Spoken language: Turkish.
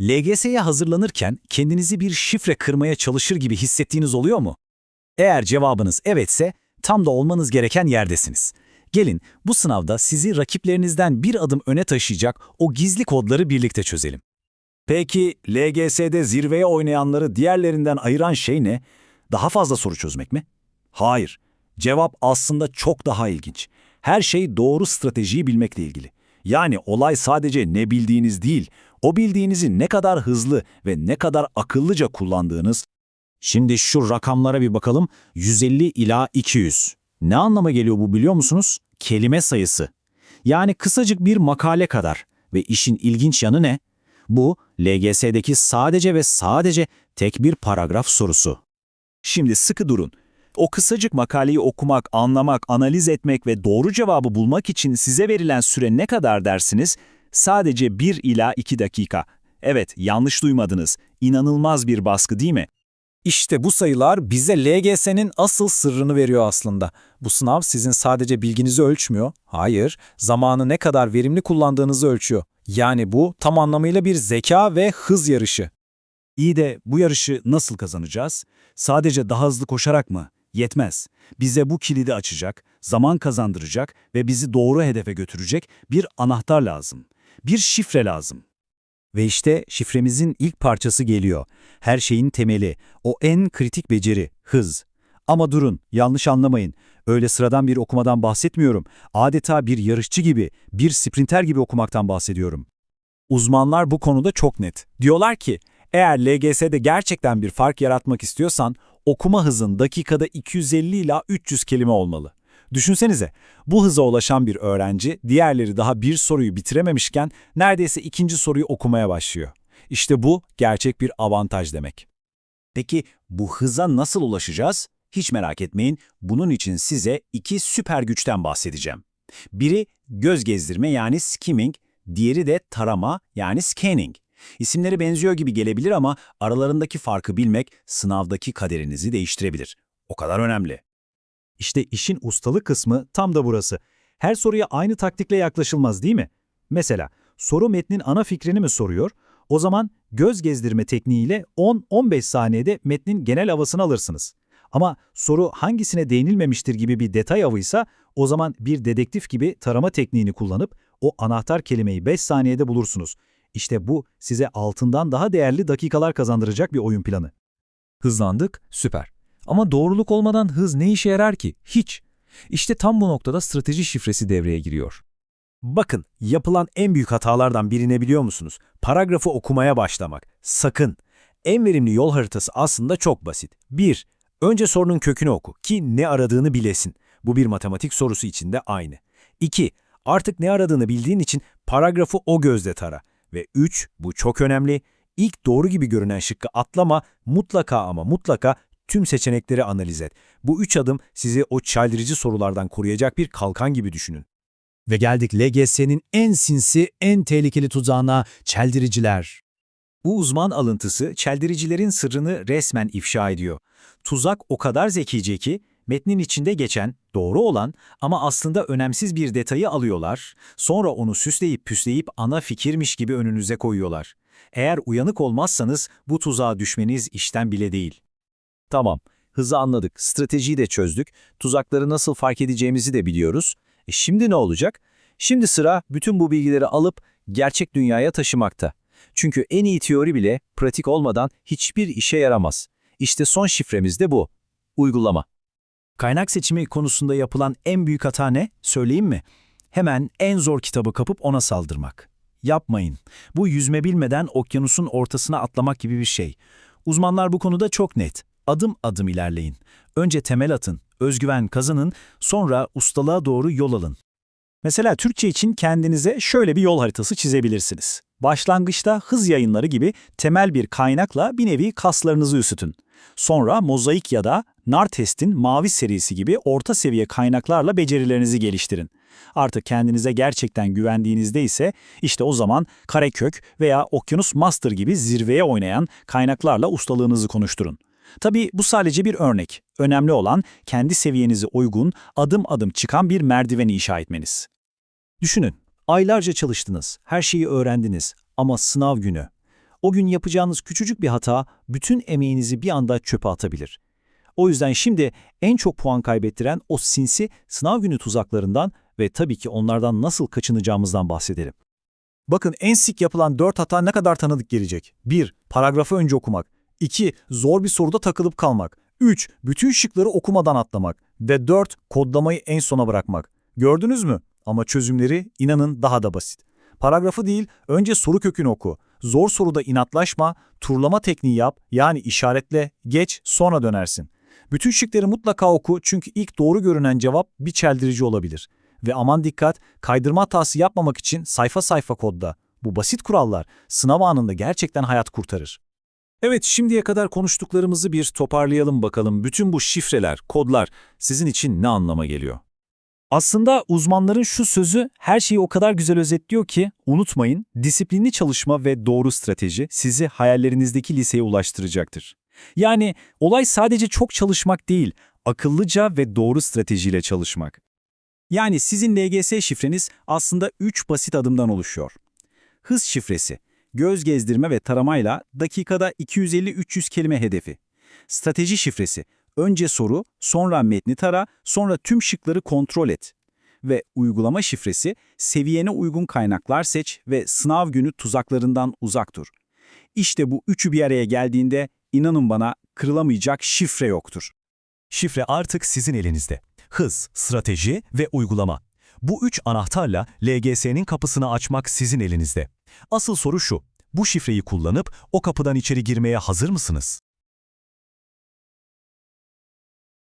LGS'ye hazırlanırken kendinizi bir şifre kırmaya çalışır gibi hissettiğiniz oluyor mu? Eğer cevabınız evetse tam da olmanız gereken yerdesiniz. Gelin bu sınavda sizi rakiplerinizden bir adım öne taşıyacak o gizli kodları birlikte çözelim. Peki LGS'de zirveye oynayanları diğerlerinden ayıran şey ne? Daha fazla soru çözmek mi? Hayır. Cevap aslında çok daha ilginç. Her şey doğru stratejiyi bilmekle ilgili. Yani olay sadece ne bildiğiniz değil, o bildiğinizi ne kadar hızlı ve ne kadar akıllıca kullandığınız. Şimdi şu rakamlara bir bakalım. 150 ila 200. Ne anlama geliyor bu biliyor musunuz? Kelime sayısı. Yani kısacık bir makale kadar. Ve işin ilginç yanı ne? Bu, LGS'deki sadece ve sadece tek bir paragraf sorusu. Şimdi sıkı durun. O kısacık makaleyi okumak, anlamak, analiz etmek ve doğru cevabı bulmak için size verilen süre ne kadar dersiniz? Sadece 1 ila 2 dakika. Evet, yanlış duymadınız. İnanılmaz bir baskı değil mi? İşte bu sayılar bize LGS'nin asıl sırrını veriyor aslında. Bu sınav sizin sadece bilginizi ölçmüyor. Hayır, zamanı ne kadar verimli kullandığınızı ölçüyor. Yani bu tam anlamıyla bir zeka ve hız yarışı. İyi de bu yarışı nasıl kazanacağız? Sadece daha hızlı koşarak mı? Yetmez. Bize bu kilidi açacak, zaman kazandıracak ve bizi doğru hedefe götürecek bir anahtar lazım. Bir şifre lazım. Ve işte şifremizin ilk parçası geliyor. Her şeyin temeli, o en kritik beceri, hız. Ama durun, yanlış anlamayın. Öyle sıradan bir okumadan bahsetmiyorum. Adeta bir yarışçı gibi, bir sprinter gibi okumaktan bahsediyorum. Uzmanlar bu konuda çok net. Diyorlar ki, eğer LGS'de gerçekten bir fark yaratmak istiyorsan, okuma hızın dakikada 250 ila 300 kelime olmalı. Düşünsenize, bu hıza ulaşan bir öğrenci, diğerleri daha bir soruyu bitirememişken neredeyse ikinci soruyu okumaya başlıyor. İşte bu gerçek bir avantaj demek. Peki bu hıza nasıl ulaşacağız? Hiç merak etmeyin, bunun için size iki süper güçten bahsedeceğim. Biri göz gezdirme yani skimming, diğeri de tarama yani scanning. İsimleri benziyor gibi gelebilir ama aralarındaki farkı bilmek sınavdaki kaderinizi değiştirebilir. O kadar önemli. İşte işin ustalık kısmı tam da burası. Her soruya aynı taktikle yaklaşılmaz değil mi? Mesela soru metnin ana fikrini mi soruyor? O zaman göz gezdirme tekniğiyle 10-15 saniyede metnin genel havasını alırsınız. Ama soru hangisine değinilmemiştir gibi bir detay avıysa o zaman bir dedektif gibi tarama tekniğini kullanıp o anahtar kelimeyi 5 saniyede bulursunuz. İşte bu size altından daha değerli dakikalar kazandıracak bir oyun planı. Hızlandık, süper. Ama doğruluk olmadan hız ne işe yarar ki? Hiç. İşte tam bu noktada strateji şifresi devreye giriyor. Bakın, yapılan en büyük hatalardan birini biliyor musunuz? Paragrafı okumaya başlamak. Sakın. En verimli yol haritası aslında çok basit. 1. Önce sorunun kökünü oku ki ne aradığını bilesin. Bu bir matematik sorusu için de aynı. 2. Artık ne aradığını bildiğin için paragrafı o gözle tara. Ve 3. Bu çok önemli. İlk doğru gibi görünen şıkkı atlama, mutlaka ama mutlaka tüm seçenekleri analiz et. Bu üç adım sizi o çeldirici sorulardan koruyacak bir kalkan gibi düşünün. Ve geldik LGS'nin en sinsi, en tehlikeli tuzağına çeldiriciler. Bu uzman alıntısı çeldiricilerin sırrını resmen ifşa ediyor. Tuzak o kadar zekice ki metnin içinde geçen, doğru olan ama aslında önemsiz bir detayı alıyorlar, sonra onu süsleyip püsleyip ana fikirmiş gibi önünüze koyuyorlar. Eğer uyanık olmazsanız bu tuzağa düşmeniz işten bile değil. Tamam, hızı anladık, stratejiyi de çözdük, tuzakları nasıl fark edeceğimizi de biliyoruz. E şimdi ne olacak? Şimdi sıra bütün bu bilgileri alıp gerçek dünyaya taşımakta. Çünkü en iyi teori bile pratik olmadan hiçbir işe yaramaz. İşte son şifremiz de bu. Uygulama. Kaynak seçimi konusunda yapılan en büyük hata ne? Söyleyeyim mi? Hemen en zor kitabı kapıp ona saldırmak. Yapmayın. Bu yüzme bilmeden okyanusun ortasına atlamak gibi bir şey. Uzmanlar bu konuda çok net. Adım adım ilerleyin. Önce temel atın, özgüven kazanın, sonra ustalığa doğru yol alın. Mesela Türkçe için kendinize şöyle bir yol haritası çizebilirsiniz. Başlangıçta hız yayınları gibi temel bir kaynakla bir nevi kaslarınızı üşütün. Sonra mozaik ya da Nartest'in mavi serisi gibi orta seviye kaynaklarla becerilerinizi geliştirin. Artık kendinize gerçekten güvendiğinizde ise işte o zaman Karekök veya Okyanus Master gibi zirveye oynayan kaynaklarla ustalığınızı konuşturun. Tabii bu sadece bir örnek. Önemli olan kendi seviyenize uygun, adım adım çıkan bir merdiveni inşa etmeniz. Düşünün, aylarca çalıştınız, her şeyi öğrendiniz ama sınav günü. O gün yapacağınız küçücük bir hata bütün emeğinizi bir anda çöpe atabilir. O yüzden şimdi en çok puan kaybettiren o sinsi sınav günü tuzaklarından ve tabii ki onlardan nasıl kaçınacağımızdan bahsedelim. Bakın en sık yapılan 4 hata ne kadar tanıdık gelecek. 1. Paragrafı önce okumak. 2. Zor bir soruda takılıp kalmak. 3. Bütün şıkları okumadan atlamak. Ve 4. Kodlamayı en sona bırakmak. Gördünüz mü? Ama çözümleri inanın daha da basit. Paragrafı değil, önce soru kökünü oku. Zor soruda inatlaşma, turlama tekniği yap, yani işaretle, geç, sonra dönersin. Bütün şıkları mutlaka oku çünkü ilk doğru görünen cevap bir çeldirici olabilir. Ve aman dikkat, kaydırma hatası yapmamak için sayfa sayfa kodda. Bu basit kurallar sınav anında gerçekten hayat kurtarır. Evet, şimdiye kadar konuştuklarımızı bir toparlayalım bakalım. Bütün bu şifreler, kodlar sizin için ne anlama geliyor? Aslında uzmanların şu sözü her şeyi o kadar güzel özetliyor ki, unutmayın, disiplinli çalışma ve doğru strateji sizi hayallerinizdeki liseye ulaştıracaktır. Yani olay sadece çok çalışmak değil, akıllıca ve doğru stratejiyle çalışmak. Yani sizin LGS şifreniz aslında 3 basit adımdan oluşuyor. Hız şifresi, göz gezdirme ve taramayla dakikada 250-300 kelime hedefi. Strateji şifresi, önce soru, sonra metni tara, sonra tüm şıkları kontrol et. Ve uygulama şifresi, seviyene uygun kaynaklar seç ve sınav günü tuzaklarından uzak dur. İşte bu üçü bir araya geldiğinde inanın bana kırılamayacak şifre yoktur. Şifre artık sizin elinizde. Hız, strateji ve uygulama. Bu üç anahtarla LGS'nin kapısını açmak sizin elinizde. Asıl soru şu, bu şifreyi kullanıp o kapıdan içeri girmeye hazır mısınız?